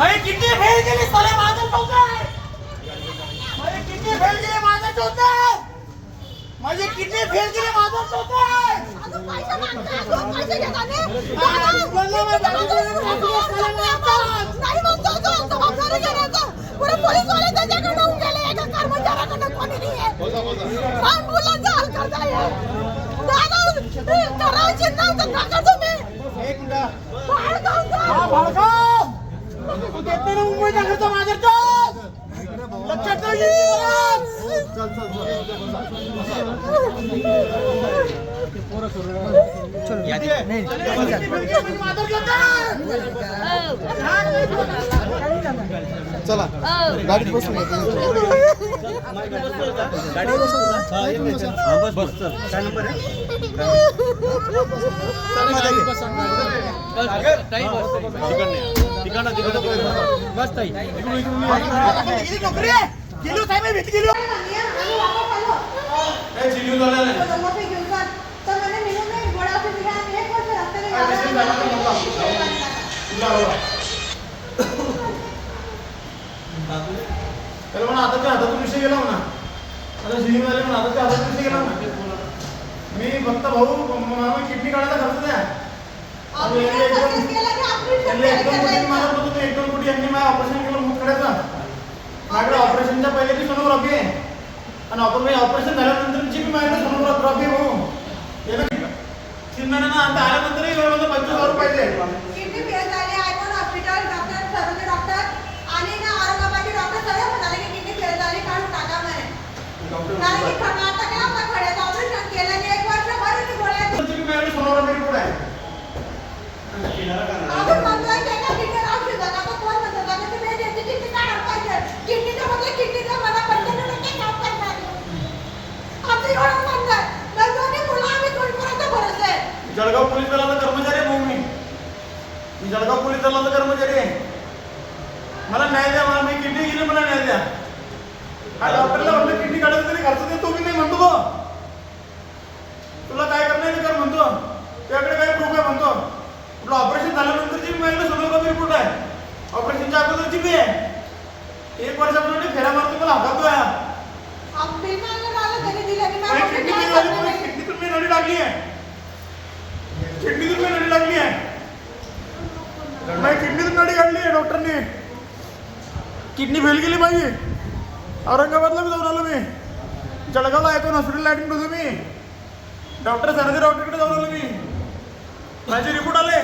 माझी किती फेल गेली साले माझं चौकार माझी किती फेल गेली माझं चौकार माझी किती फेल गेली. माझं चौकार. एक मिनिट. बाहेर जाऊन जा. हा भाडकाव तू देतो ना मुंबई दाखवतो माझं चौक लक्षात ठेव येते चला गाडीत बसून गेलो साहेब मी भीती गेलो त्याला म्हणा आता त्या हातातून विषय गेला म्हणा. आता सिलिंग झाले म्हणा आता त्या हातातून विषय गेला म्हणा. मी फक्त भाऊ किडनी काढायला खर्च द्या. त्यांनी कोटी मारत होतो ते एकदम कोटी यांनी माझ्या ऑपरेशन केलं मुख काढायचं माझ्याकडे ऑपरेशनच्या पहिल्याची सोनोग्राफी आहे. आणि ऑपरेशन ऑपरेशन झाल्यानंतरची माझ्याकडे सोनोग्राफी तीन महिन्यानं आता आल्यानंतरही वेळ पंचवीस हजार पाहिजे झाली? हॉस्पिटल डॉक्टर सर्वचे डॉक्टर आणि ना औरंगाबादचे डॉक्टर म्हणाले की किडनी फेल झाली काढून टाका म्हणे. कारण की कर्नाटकला आता खड्याचं ऑपरेशन केलं आणि एक वर्षभर गोळ्या सोनोग्राफी रिपोर्ट आहे. जळगाव पोलीस दलाचा कर्मचारी आहे भाऊ मी. जळगाव पोलीस दलाचा कर्मचारी आहे. मला न्याय द्या मला मी किडनी गेली मला न्याय द्या. हा डॉक्टरला म्हटलं किडनी काढायचं तरी खर्च देतो मी नाही म्हणतो तो. तुला काय करणार ते कर म्हणतो. तुझ्याकडे काय आहे म्हणतो. तुला ऑपरेशन झाल्यानंतरची माझ्याकडे सोनोग्राफी रिपोर्ट आहे. ऑपरेशनच्या अगोदरची बी आहे एक वर्षापर्यंत फेऱ्या मारतो मला हातातोय किडनीतून मी नळी आहे. मी नळी आहे. माझी किडनीतून नळी काढली आहे डॉक्टरने. किडनी फेल गेली माझी औरंगाबादला बी जाऊन आलो मी. जळगावला ऐकून हॉस्पिटलला ऍडमिट होतो मी. डॉक्टर सरदे डॉक्टरकडे जाऊन आलो मी. माझे रिपोर्ट आले.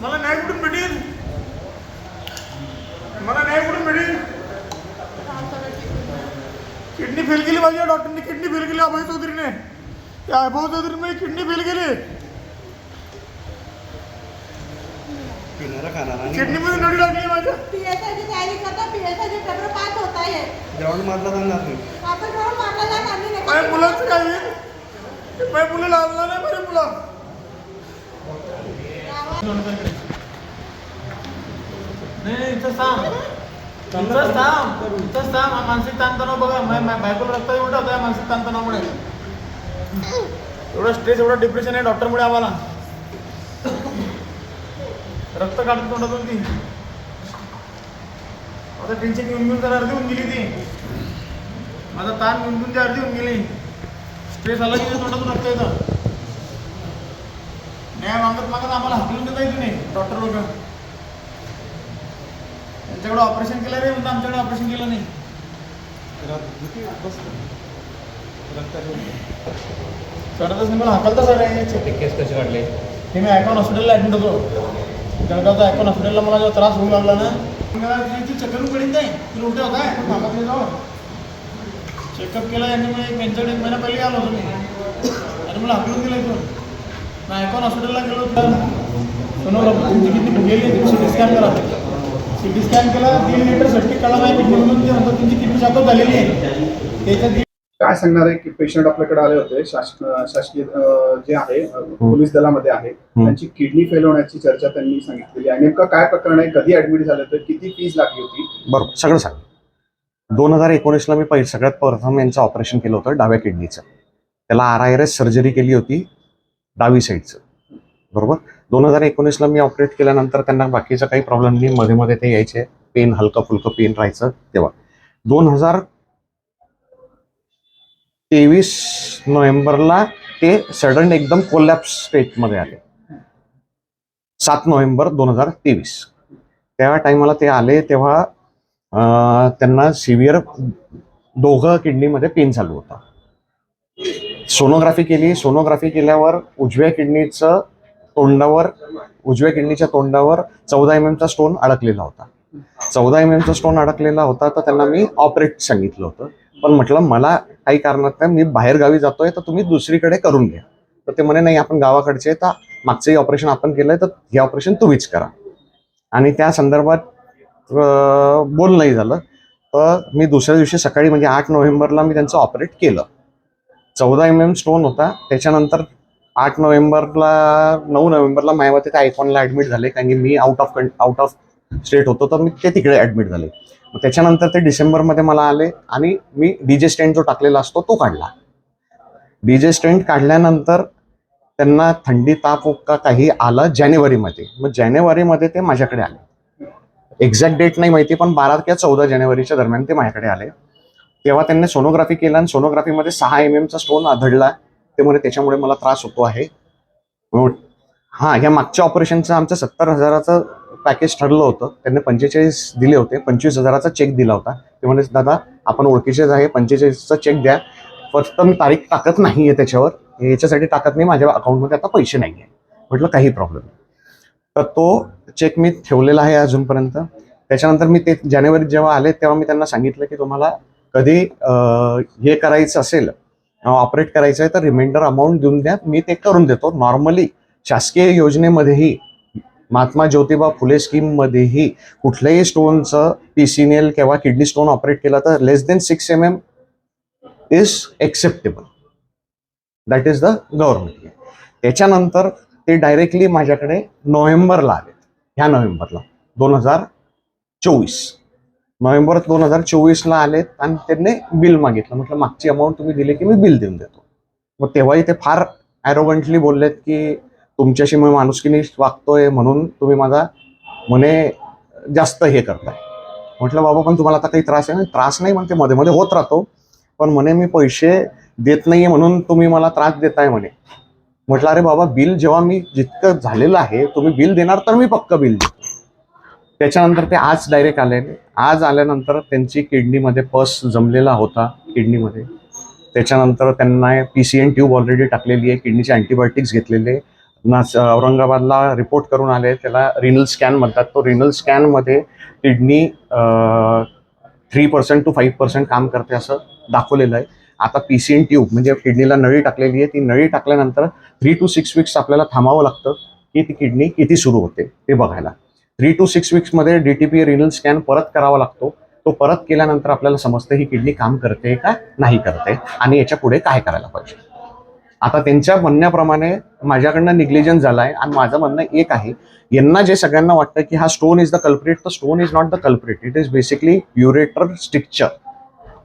मला न्याय कुठून भेटेल? मला न्याय कुठून भेटेल? किडनी फेल केली माझ्या डॉक्टरने किडनी फेल केली अभय चौधरीने. त्या अभय चौधरीने किडनी फेल केली. किडनी मध्ये नळी लागली माझ्या. तयारी करता PSI चे पेपर पास होत आहे ग्राउंड मारला जाणार नाही. आपण जेव्हा मारला जाणार नाही. माझ्या मुलाचं काय माझ्या मुलं लागला नाही माझ्या मुला. नाही इथं सांग इथं सांग इथं सांग हा मानसिक ताणतणाव बघा. मा- बायकोला रक्त एवढा होता मानसिक ताणतणावामुळे. एवढा स्ट्रेस एवढं डिप्रेशन आहे डॉक्टरमुळे आम्हाला. रक्त काढत तोंडातून ती. आता टेन्शन घेऊन घेऊन जरा अर्धी होऊन गेली ती. माझा ताण घेऊन घेऊन ती अर्धी होऊन गेली. स्ट्रेस आला की तोंडातून रक्त येतं. न्याय मागत मागत आम्हाला हाकलून देता येत नाही. डॉक्टर लोक. त्यांच्याकडे ऑपरेशन केलं रे म्हणतो आमच्याकडे ऑपरेशन केलं नाही. करतच नाही मला हाकलता सर केस काढले? हे मी आयकॉन हॉस्पिटलला ॲडमिट होतो. जळगावचा आयकॉन हॉस्पिटलला मला जेव्हा त्रास होऊ लागला ना मला ती चक्कर नाही. होत नाही जाऊ चेकअप केला यांनी मग एक त्यांच्याकडे एक महिना पहिले आलो होतो मी. आणि मला हाकलून दिलं इथून. मी आयकॉन हॉस्पिटलला गेलो तर? सोनोग्राफी तुमची किती फुगलेली आहे सी टी स्कॅन करा. सी टी स्कॅन केला तीन लिटर सर्टिफिक काढा नाही किडनीमधून ते म्हणतात तुमची किडनी शाखा झालेली आहे? त्याच्यात काय सांगणार आहे की पेशंट आपल्याकडे आले होते शासन शासकीय जे आहे पोलीस दलामध्ये आहे त्यांची किडनी फेल होण्याची चर्चा त्यांनी सांगितलेली आहे. नेमकं काय प्रकरण आहे? कधी ऍडमिट झालं होतं? किती फीज लागली होती? बरोबर सगळं सांग. दोन हजार एकोणीसला मी पहिले सगळ्यात प्रथम यांचं ऑपरेशन केलं होतं डाव्या किडनीचं. त्याला R I R S surgery केली होती. डावी साईडचं. बरोबर? दोन हजार एकोणीसला मी ऑपरेट केल्यानंतर त्यांना बाकीचा काही प्रॉब्लेम नाही. मध्ये मध्ये ते यायचे. पेन हलकं फुलकं पेन राहायचं तेव्हा. दोन हजार तेवीस नोव्हेंबरला ते सडन एकदम कोलॅप्स स्टेटमध्ये आले. सात नोव्हेंबर दोन हजार तेवीस. त्या टायमाला ते आले तेव्हा त्यांना सिव्हिअर दोघं किडनीमध्ये पेन चालू होता. सोनोग्राफी केली. सोनोग्राफी केल्यावर उजव्या किडनीचं तोंडावर उजव्या किडनीच्या तोंडावर चौदा एम एमचा स्टोन अडकलेला होता. चौदा एम एमचा स्टोन अडकलेला होता तर त्यांना मी ऑपरेट सांगितलं होतं. पण म्हटलं मला काही कारणात नाही मी बाहेर गावी जातोय तर तुम्ही दुसरीकडे करून घ्या. तर ते म्हणे नाही आपण गावाकडचे तर मागचंही ऑपरेशन आपण केलंय तर हे ऑपरेशन तुम्हीच करा. आणि त्या संदर्भात बोलणंही झालं. तर मी दुसऱ्या दिवशी सकाळी म्हणजे आठ नोव्हेंबरला मी त्यांचं ऑपरेट केलं. चौदा एम एम स्टोन होता. त्याच्यानंतर आठ नोव्हेंबरला नऊ नोव्हेंबरला मायावती त्या आयफोनला ऍडमिट झाले. कारण की मी out of out of state होतो तर मी ते तिकडे ऍडमिट झाले. मग त्याच्यानंतर ते डिसेंबरमध्ये मला आले आणि मी डीजे स्टँड जो टाकलेला असतो तो काढला. डीजे स्टेंट काढल्यानंतर त्यांना थंडी ताप उक्का काही आलं जानेवारीमध्ये. मग जानेवारीमध्ये ते माझ्याकडे आले. एक्झॅक्ट डेट नाही माहिती पण बारा किंवा चौदा जानेवारीच्या दरम्यान ते माझ्याकडे आले. तेव्हा त्यांनी सोनोग्राफी केला आणि सोनोग्राफीमध्ये सहा एम एमचा स्टोन आढळला ते म्हणे त्याच्यामुळे मला त्रास होतो आहे. हा हां ह्या मागच्या ऑपरेशनचं आमचं सत्तर हजाराचं पॅकेज ठरलं होतं. त्यांनी पंचेचाळीस दिले होते. पंचवीस हजाराचा चेक दिला होता. ते म्हणे दादा आपण ओळखीचेच आहे. पंचेचाळीसचा चेक द्या. फक्त मी तारीख टाकत नाही आहे त्याच्यावर. याच्यासाठी टाकत नाही. माझ्या अकाउंटमध्ये आता पैसे नाही आहे म्हटलं काही प्रॉब्लेम तर तो चेक मी ठेवलेला आहे अजूनपर्यंत. त्याच्यानंतर मी ते जानेवारीत जेव्हा आले तेव्हा मी त्यांना सांगितलं की तुम्हाला कधी हे करायचं असेल ऑपरेट करायचं आहे तर रिमाइंडर अमाऊंट देऊन द्या. मी ते करून देतो. नॉर्मली शासकीय योजनेमध्येही महात्मा ज्योतिबा फुले स्कीममध्येही कुठल्याही स्टोनचं पीसीनेल किंवा किडनी स्टोन ऑपरेट केला तर less than six M M is acceptable that is the government त्याच्यानंतर ते डायरेक्टली माझ्याकडे नोव्हेंबरला आले ह्या नोव्हेंबरला. दोन हजार चोवीस. नोव्हेंबर दोन हजार चोवीसला आलेत आणि त्यांनी बिल मागितलं. म्हटलं मागची अमाऊंट तुम्ही दिली की मी बिल देऊन देतो. मग तेव्हाही ते फार ॲरोगंटली बोललेत की तुमच्याशी मी माणुसकीने वागतोय म्हणून तुम्ही माझा म्हणे जास्त हे करताय. म्हटलं बाबा पण तुम्हाला आता काही त्रास आहे ना? त्रास नाही म्हणते मध्ये मध्ये होत राहतो. पण म्हणे मी पैसे देत नाहीये म्हणून तुम्ही मला त्रास देताय म्हणे. म्हटलं अरे बाबा बिल जेव्हा मी जितकं झालेलं आहे तुम्ही बिल देणार तर मी पक्क बिल देतो. त्याच्यानंतर ते आज डायरेक्ट आले. आज आल्यानंतर त्यांची किडनीमध्ये पस जमलेला होता किडनीमध्ये त्याच्यानंतर त्यांना P C N tube already टाकलेली आहे किडनीचे अँटीबायोटिक्स घेतलेले. नाच औरंगाबादला रिपोर्ट करून आले त्याला रिनल स्कॅन म्हणतात. तो renal स्कॅनमध्ये kidney three percent to five percent काम करते असं दाखवलेलं आहे. आता पी सी एन ट्यूब म्हणजे किडनीला नळी टाकलेली आहे. ती नळी टाकल्यानंतर थ्री टू सिक्स वीक्स आपल्याला थांबावं लागतं की ती किडनी किती सुरू होते ते बघायला. Three to six वीक्समध्ये D T P renal scan परत करावा लागतो. तो परत केल्यानंतर आपल्याला समजतं ही किडनी काम करते का नाही करते आणि याच्यापुढे काय करायला पाहिजे. आता त्यांच्या म्हणण्याप्रमाणे माझ्याकडनं निग्लिजन्स झाला आहे आणि माझं म्हणणं एक आहे यांना जे सगळ्यांना वाटतं की हा स्टोन इज द कल्प्रिट तर stone is not the culprit it is basically ureter stricture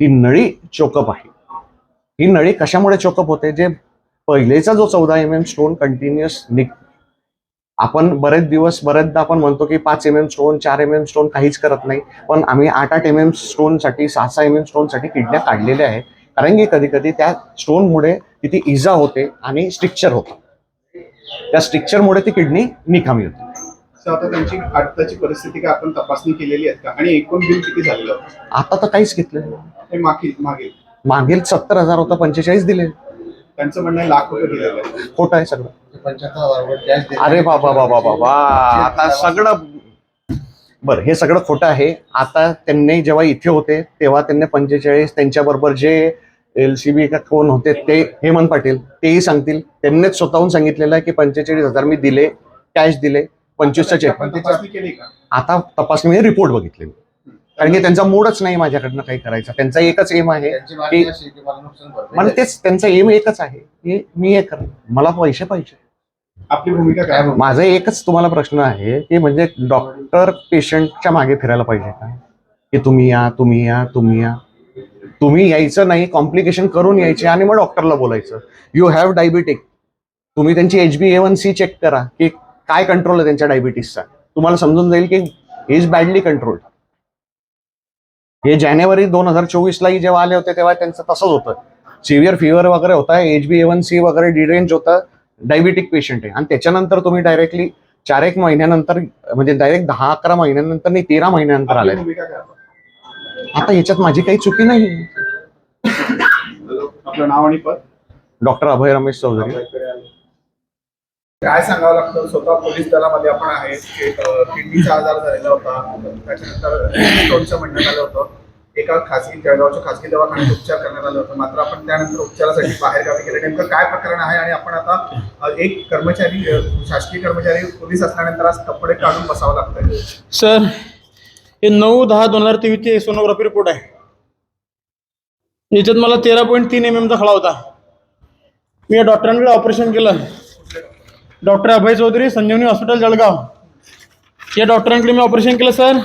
ही नळी चोकअप आहे. ही नळी कशामुळे चोकअप होते? जे पहिलेचा जो चौदा एम एम स्टोन कंटिन्युअस निघ आपण बरेच दिवस बरेचदा आपण म्हणतो की पाच एम एम स्टोन चार एम एम स्टोन काहीच करत नाही. पण आम्ही आठ आठ एम एम स्टोनसाठी सहा सहा एम एम स्टोनसाठी किडन्या काढलेल्या आहेत. कारण की कधी कधी त्या स्टोनमुळे तिथे इजा होते आणि स्ट्रिक्चर होतं. त्या स्ट्रिक्चरमुळे ती किडनी निकामी होते. आता त्यांची आताची परिस्थिती काय आपण तपासणी केलेली आहे का? आणि एकूण बिल किती झालेलं आता तर काहीच घेतलं नाही. मागील मागील. मागील सत्तर हजार होतं पंचेचाळीस दिले. त्यांचं म्हणणं आहे लाख रुपये दिलेलं आहे खोटं आहे सगळं. अरे बाबा बाबा बाबा आता सगळं बरं हे सगळं खोटं आहे. आता त्यांनी जेव्हा इथे होते तेव्हा त्यांनी पंचेचाळीस त्यांच्याबरोबर जे एल सी बी का कोण होते ते हेमंत पाटील तेही सांगतील. त्यांनीच स्वतःहून सांगितलेलं आहे की पंचेचाळीस हजार मी दिले कॅश दिले पंचवीसचा चेक आपण तपासणी केली का? आता तपासणी रिपोर्ट बघितले कारण की त्यांचा मूडच नाही माझ्याकडनं काही करायचा. त्यांचा एकच एम आहे की मला तेच त्यांचा एम एकच आहे की मी हे कर मला पैसे पाहिजे. आपली भूमिका काय? माझा एकच तुम्हाला प्रश्न आहे की म्हणजे डॉक्टर पेशंटच्या मागे फिरायला पाहिजे का? की तुम्ही या तुम्ही या तुम्ही या. तुम्ही यायचं नाही कॉम्प्लिकेशन करून यायचे आणि मग डॉक्टरला बोलायचं. यू हॅव डायबिटिक तुम्ही त्यांची H B A one C check करा की काय कंट्रोल आहे त्यांच्या डायबिटीसचा तुम्हाला समजून जाईल की इज बॅडली कंट्रोल हे जानेवारी दोन हजार चोवीसलाही जेव्हा आले होते तेव्हा त्यांचं तसंच होतं. सिव्हिअर फिवर वगैरे होता H B A one C वगैरे डिरेंज होतं डायबिटिक पेशंट आहे. आणि त्याच्यानंतर तुम्ही डायरेक्टली चार एक महिन्यानंतर म्हणजे डायरेक्ट दहा अकरा महिन्यानंतर नाही तेरा महिन्यानंतर आले आता? आता याच्यात माझी काही चुकी नाही. आपलं नाव आणि पद? डॉक्टर अभय रमेश चौधरी. काय सांगावं लागतं? स्वतः पोलीस दलामध्ये आपण आहे किडनीचा आजार झालेला होता. त्याच्यानंतर स्टोनचं म्हणण्यात आलं होतं. एका खासगी जळगावच्या खासगी दवाखान्यात उपचार करण्यात आलं होतं. मात्र आपण त्यानंतर उपचारासाठी बाहेर गावी नेमकं काय प्रकरण आहे आणि आपण आता एक कर्मचारी शासकीय कर्मचारी पोलीस असल्यानंतर आज कपडे काढून बसावं लागतंय. सर हे नऊ दहा दोन हजार तेवीसचे सोनोग्राफी रिपोर्ट आहे. याच्यात मला तेरा पॉईंट तीन एम एमचा खळा होता. मी या डॉक्टरांकडे ऑपरेशन केलं. Doctor Abhay Chaudhari Sanjivani hospital Jalgaon. या डॉक्टरांकडे मी ऑपरेशन केलं सर.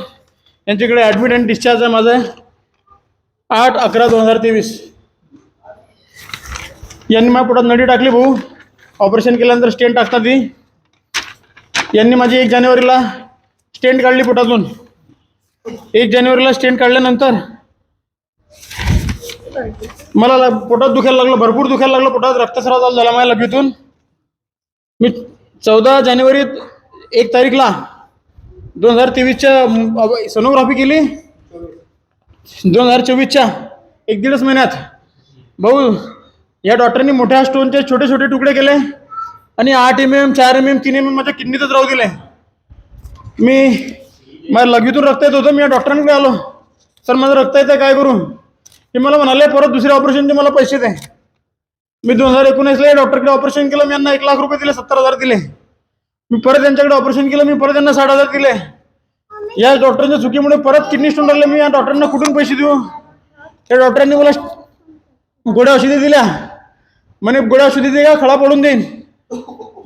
यांच्याकडे ॲडमिट अँड डिस्चार्ज आहे माझं. आठ अकरा दोन हजार तेवीस. यांनी माझ्या पोटात नडी टाकली भाऊ. ऑपरेशन केल्यानंतर स्टेंट टाकतात ती यांनी माझी एक जानेवारीला स्टेंट काढली पोटातून. एक जानेवारीला स्टेंट काढल्यानंतर मला पोटात दुखायला लागलं भरपूर दुखायला लागलं पोटात रक्तस्राव झाला माझ्या लगेतून मी चौदा जानेवारी एक तारीखला दोन हजार तेवीसच्या सोनोग्राफी केली. दोन हजार चोवीसच्या एक दीडच महिन्यात. भाऊ या डॉक्टरांनी मोठ्या स्टोनचे छोटे छोटे तुकडे केले आणि आठ एम एम चार एम एम तीन एम एम माझ्या किडनीतच राहू दिले. मी माझ्या लगवीतून रक्त येत होतं मी या डॉक्टरांकडे आलो. सर माझं रक्त येतं काय करू? ते मला म्हणाले परत दुसऱ्या ऑपरेशनचे मला पैसे दे. मी दोन हजार एकोणीसला या डॉक्टरकडे ऑपरेशन केलं मी यांना एक लाख रुपये दिले सत्तर हजार दिले. मी परत यांच्याकडे ऑपरेशन केलं मी परत यांना साठ हजार दिले. या डॉक्टरांच्या चुकीमुळे परत किडनी स्टोन राहिले मी या डॉक्टरांना कुठून पैसे देऊ? त्या डॉक्टरांनी मला गोड्या औषधी दिल्या. म्हणे गोड्या औषधी दे का? खळा पडून देईन.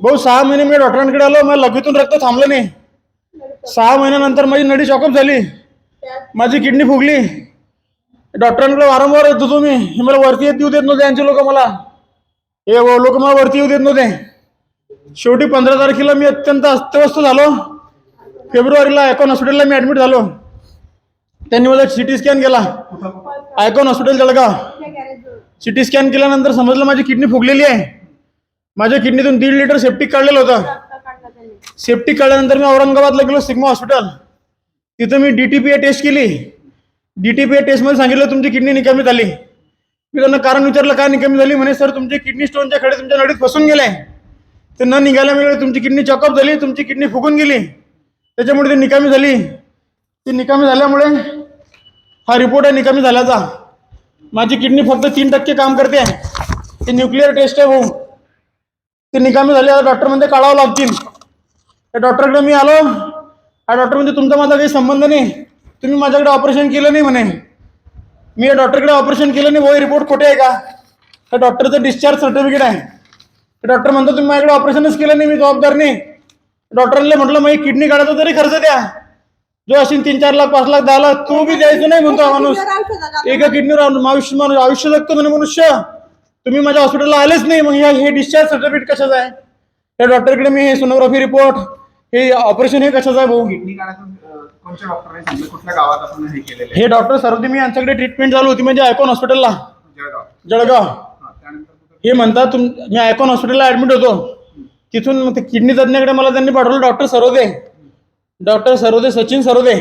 भाऊ सहा महिने मी डॉक्टरांकडे आलो मला लगेतून रक्त थांबलं नाही. सहा महिन्यानंतर माझी नडी चॉकअप झाली. माझी किडनी फुगली. डॉक्टरांकडे वारंवार येत होतो मी. मला वरती येत येऊ देत नव्हते यांचे लोक मला. हे लोक मला वरती येऊ देत नव्हते. शेवटी पंधरा तारखेला मी अत्यंत अस्तव्यस्त झालो. फेब्रुवारीला आयकॉन हॉस्पिटलला मी ॲडमिट झालो. त्यांनी मला सी टी स्कॅन केला. Icon hospital Jalgaon. C T scan केल्यानंतर समजलं माझी किडनी फुगलेली आहे. माझ्या किडनीतून दीड लिटर सेप्टिक काढलेलं होतं. सेप्टिक काढल्यानंतर मी औरंगाबादला गेलो सिग्मा हॉस्पिटल. तिथं मी D T P A test केली. डी टी पी ए टेस्टमध्ये सांगितलं तुमची किडनी निकामी झाली. मी त्यांना कारण विचारलं का नाही कमी झाली? म्हणे सर तुमची किडनी स्टोनच्या खडे तुमच्या नडीत फसून गेले ते न निघाल्यामुळे मिळाले तुमची किडनी चॉकअप झाली तुमची किडनी फुगून गेली. त्याच्यामुळे ती निकामी झाली. ती निकामी झाल्यामुळे हा रिपोर्ट आहे निकामी झाल्याचा. माझी किडनी फक्त तीन टक्के काम करते. आहे ते न्यूक्लिअर टेस्ट आहे भाऊ. ते निकामी झाल्यावर डॉक्टर म्हणजे काढावं लागतील. त्या डॉक्टरकडे मी आलो. हा डॉक्टर म्हणजे तुमचा माझा काही संबंध नाही. तुम्ही माझ्याकडे ऑपरेशन केलं नाही म्हणे. मी या डॉक्टरकडे ऑपरेशन केलं नाही वय रिपोर्ट खोटे आहे का? त्या डॉक्टरचं डिस्चार्ज सर्टिफिकेट आहे. ते डॉक्टर म्हणतो तुम्ही माझ्याकडे ऑपरेशनच केलं नाही मी जबाबदार नाही. डॉक्टरला म्हटलं माझी किडनी काढायचा तरी खर्च द्या. जो असेल तीन चार लाख पाच लाख दहा लाख तू बी द्यायचं नाही म्हणतो हा माणूस. एका किडनीवर आयुष्य माणूस आयुष्य जगतो म्हणे मनुष्य. तुम्ही माझ्या हॉस्पिटलला आलेच नाही मग हे डिस्चार्ज सर्टिफिकेट कशाचं आहे? त्या डॉक्टरकडे मी हे सोनोग्राफी रिपोर्ट हे ऑपरेशन हे कशाचं आहे भाऊ? किडनी कोणत्या डॉक्टरने सांगितलं? कुठल्या गावात आपण हे केलेलं आहे? हे डॉक्टर सरवती मी यांच्याकडे ट्रीटमेंट चालू होती म्हणजे आयकॉन हॉस्पिटलला. जळगाव. जळगाव. हा, त्यानंतर कुठं- हे म्हणतात तुम मी आयकॉन हॉस्पिटलला ऍडमिट होतो. तिथून मग ते किडनी तज्ञाकडे मला त्यांनी पाठवलं डॉक्टर सरोदे. डॉक्टर सरोदे सचिन सरोदे.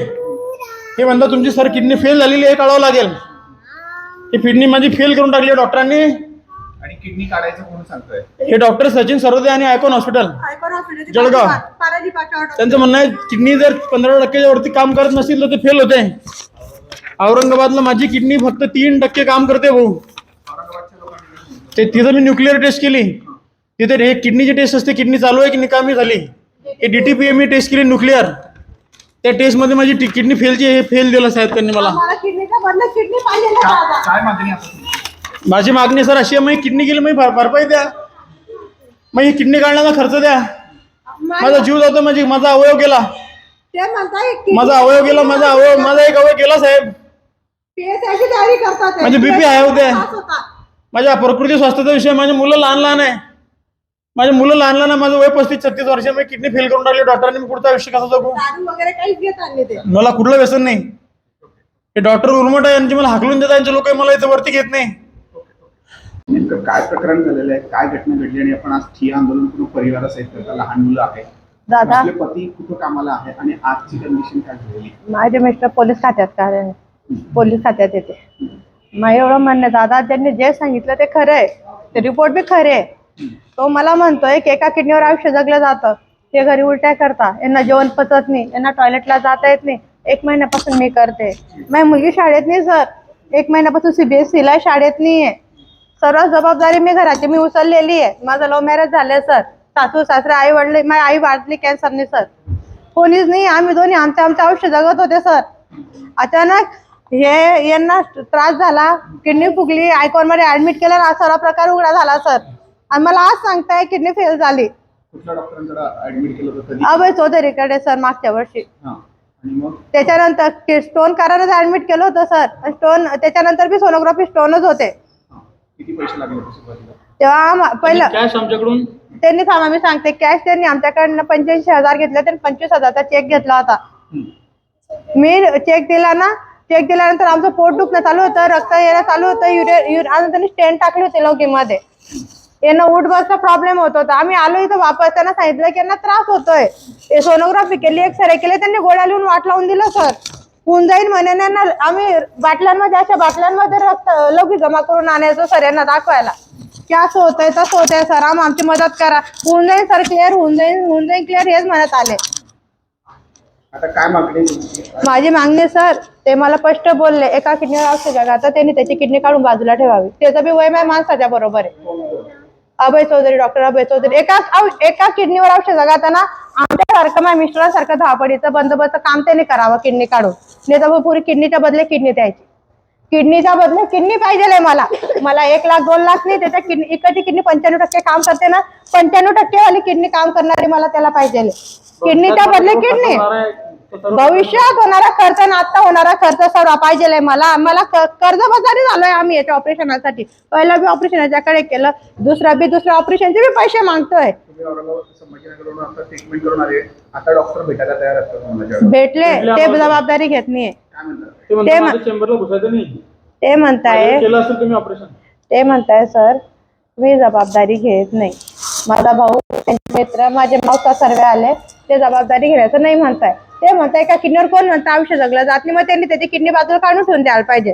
हे म्हणतात तुमची सर किडनी फेल झालेली आहे काढावं लागेल. ही किडनी माझी फेल करून टाकली आहे डॉक्टरांनी. किडनी काढायचं कोण सांगतोय. हे डॉक्टर सचिन सरोदे आणि आयकॉन हॉस्पिटल जळगाव. त्यांचं म्हणणं आहे किडनी जर पंधरा टक्क्याच्या वरती काम करत नसेल तर ते फेल होते. औरंगाबादला माझी किडनी फक्त तीन टक्के काम करते भाऊ. औरंगाबादच्या लोकांनी ते तिथं मी न्यूक्लिअर टेस्ट केली. तिथे हे किडनीची टेस्ट असते किडनी चालू आहे की निकामी झाली. हे डी टी पी मी टेस्ट केली न्यूक्लिअर. त्या टेस्टमध्ये माझी किडनी फेलची हे फेल दिलं साहेब त्यांनी मला. मला किडनीचा बदला किडनी पाहिजे ना काय दादा. काय मागणी आता तुमची? माझी मागणी सर अशी आहे मग किडनी गेली मग भर भरपाई द्या. मग ही किडनी काढण्याचा खर्च द्या. माझा जीव जातो माझी माझा अवयव गेला. माझा अवयव गेला माझा अवयव माझा एक अवयव गेला साहेब. म्हणजे BP आहे उद्या. होता. माझ्या प्रकृती स्वास्थ्याचा विषय माझी मुलं लहान लहान आहे. माझ्या मुलं लहान लहान माझं वय पस्तीस छत्तीस वर्ष मी किडनी फेल करून टाकली डॉक्टरांनी मी पुढचं आयुष्य कसं जगू? मला कुठलं व्यसन नाही. हे डॉक्टर उर्मट आहे यांची मला हाकलून देतात यांचे लोक मला इथं वरती घेत नाही. नेमकं काय प्रकरण झालेलं आहे काय घटना घडली आणि आपण आज ठिय्या आंदोलन करून परिवारासहित करता लहान मुलं आहेत दादा. आपले पती कुठं कामाला आहे आणि आजची कंडिशन काय झालेली? माझे मिस्टर पोलीस खात्यात कार्य पोलीस खात्यात येते. मग एवढं म्हणणं दादा त्यांनी जे सांगितलं ते खरं आहे. ते रिपोर्ट बी खरे आहे. तो मला म्हणतोय की एका किडनीवर आयुष्य जगलं जातं. ते घरी उलट्या करता. यांना जेवण पचत नाही. यांना टॉयलेटला जाता येत नाही. एक महिन्यापासून मी करते. माझी मुलगी शाळेत नाही सर एक महिन्यापासून सीबीएसई ला शाळेत नाही आहे सर्व जबाबदारी मी घराची मी उचललेली आहे. माझं लव्ह मॅरेज झालंय सर. सासू सासरे आई वडले माझी आई वाढली कॅन्सरने सर. कोणीच नाही आम्ही दोन्ही आमच्या आमच्या आयुष्य जगत होते सर. अचानक हे यांना त्रास झाला किडनी फुगली आयकॉनमध्ये ऍडमिट केलं हा सर्व प्रकार उघडा झाला सर. आणि मला आज सांगताय किडनी फेल झाली. अभय चौधरीकडे सर मागच्या वर्षी. त्याच्यानंतर स्टोन करारच ऍडमिट केलं होतं सर. स्टोन त्याच्यानंतर बी सोनोग्राफी स्टोनच होते. किती पैसे लागले होते सुरुवातीला? तेव्हा आम- पहिलं कॅश आमच्याकडून? त्यांनी थांबा मी सांगते. कॅश त्यांनी आमच्याकडनं पंच्याऐंशी हजार घेतले त्यांनी पंचवीस हजारचा चेक घेतला होता. हम्म. मी चेक दिला ना चेक दिल्यानंतर आमचं पोट दुखणं चालू होतं रक्त येणं चालू होतं युर आणि त्यांनी स्टेन टाकले होते लौकीमध्ये. यांना उठ बसचा प्रॉब्लेम होत होता. आम्ही आलो इथं वापस त्यांना सांगितलं की यांना त्रास होतोय. हे सोनोग्राफी केली एक्सरे केले त्यांनी गोळ्या लिहून वाट लावून दिलं सर होऊन जाईल म्हणे. ना आम्ही बाटल्यांमध्ये अशा बाटल्यांमध्ये रक्त लौकी जमा करून आणायचो सर यांना दाखवायला. की असं होतंय तसं होतंय सर आम आमची मदत करा. होऊन जाईल सर क्लिअर होऊन जाईल होऊन जाईल क्लिअर हेच म्हणत आले. आता काय मागणी? माझी मागणी सर ते मला स्पष्ट बोलले एका किडनीवर औषध तर त्यांनी त्याची किडनी काढून बाजूला ठेवावी. त्याचं बी वय माझ्या माणसाच्या बरोबर आहे. अभय चौधरी डॉक्टर अभय चौधरी. एका एका किडनीवर औषध जगाताना आमच्यासारखं माझ्या मिस्टरांसारखं धावपडीचं बंदोबस्त काम त्याने करावं किडनी काढून. नाही तर पुरी किडनीच्या बदले किडनी द्यायची. किडनीच्या बदले किडनी पाहिजे मला. मला एक लाख दोन लाख नाही त्याच्या किडनी इकडची किडनी पंच्याण्णव टक्के काम करते ना पंच्याण्णव टक्के वाली किडनी काम करणारी मला त्याला पाहिजे किडनीच्या बदले किडनी. भविष्यात होणारा खर्च आणि आता होणारा खर्च सर्व पाहिजे मला. मला कर्जबाजारी झालोय आम्ही याच्या ऑपरेशनासाठी. पहिलं बी ऑपरेशन याच्याकडे केलं दुसरा बी दुसऱ्या ऑपरेशनचे बी पैसे मागतोय. तुम्ही औरंगाबाद संभाजीनगरवरून आता ट्रीटमेंट करून आले. आता डॉक्टर भेटायला तयार असतात तुम्हाला भेटले. ते जबाबदारी घेत नाही. ते म्हणताय केलं असेल तुम्ही ऑपरेशन. ते म्हणताय सर मी जबाबदारी घेत नाही. माझा भाऊ मित्र माझे मावसा सर्व आले. ते जबाबदारी घेण्याचं नाही म्हणताय. ते म्हणताय का किडनीवर कोण म्हणतं आयुष्य जगलं? जात नाही मग त्यांनी त्याची किडनी बाजूला काढून ठेवून द्यायला पाहिजे.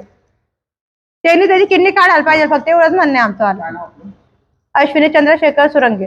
त्यांनी त्याची किडनी काढायला पाहिजे फक्त एवढंच म्हणणं आहे आमचं. अश्विनी चंद्रशेखर सुरंगे.